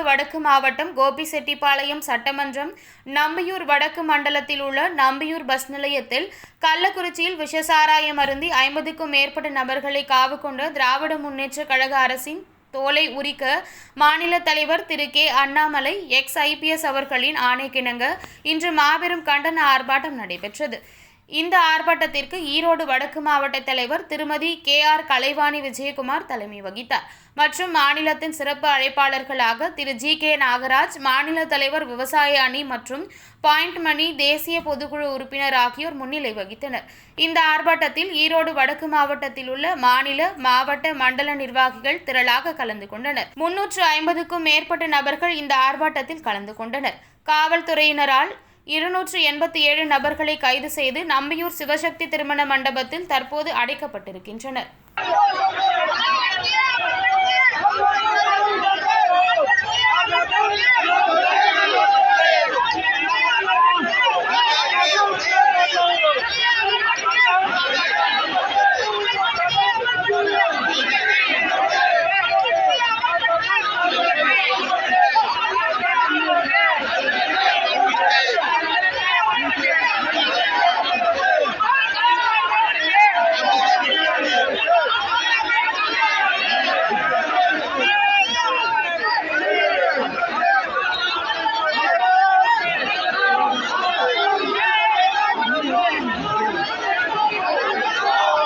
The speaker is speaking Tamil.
வடக்கு மாவட்டம் கோபிசெட்டிப்பாளையம் சட்டமன்றம் நம்பியூர் வடக்கு மண்டலத்தில் உள்ள நம்பியூர் பஸ் நிலையத்தில் கள்ளக்குறிச்சியில் விஷசாராயம் அருந்தி ஐம்பதுக்கும் மேற்பட்ட நபர்களை காவு கொண்ட திராவிட முன்னேற்ற கழக அரசின் தோலை உரிக்க மாநில தலைவர் Thiru K Annamalai ex IPS அவர்களின் ஆணைக்கிணங்க இன்று மாபெரும் கண்டன ஆர்ப்பாட்டம் நடைபெற்றது. இந்த ஆர்ப்பாட்டத்திற்கு ஈரோடு வடக்கு மாவட்ட தலைவர் திருமதி கே ஆர் கலைவாணி விஜயகுமார் தலைமை வகித்தார். மற்றும் மாநிலத்தின் சிறப்பு அழைப்பாளர்களாக திரு ஜி கே நாகராஜ் மாநில தலைவர் விவசாய அணி மற்றும் பாயிண்ட் மணி தேசிய பொதுக்குழு உறுப்பினர் ஆகியோர் முன்னிலை வகித்தனர். இந்த ஆர்ப்பாட்டத்தில் ஈரோடு வடக்கு மாவட்டத்தில் உள்ள மாநில மாவட்ட மண்டல நிர்வாகிகள் திரளாக கலந்து கொண்டனர். முன்னூற்று ஐம்பதுக்கும் மேற்பட்ட நபர்கள் இந்த ஆர்ப்பாட்டத்தில் கலந்து கொண்டனர். காவல்துறையினரால் இருநூற்று எண்பத்தி ஏழு நபர்களை கைது செய்து நம்பியூர் சிவசக்தி திருமண மண்டபத்தில் தற்போது அடைக்கப்பட்டிருக்கின்றனர்.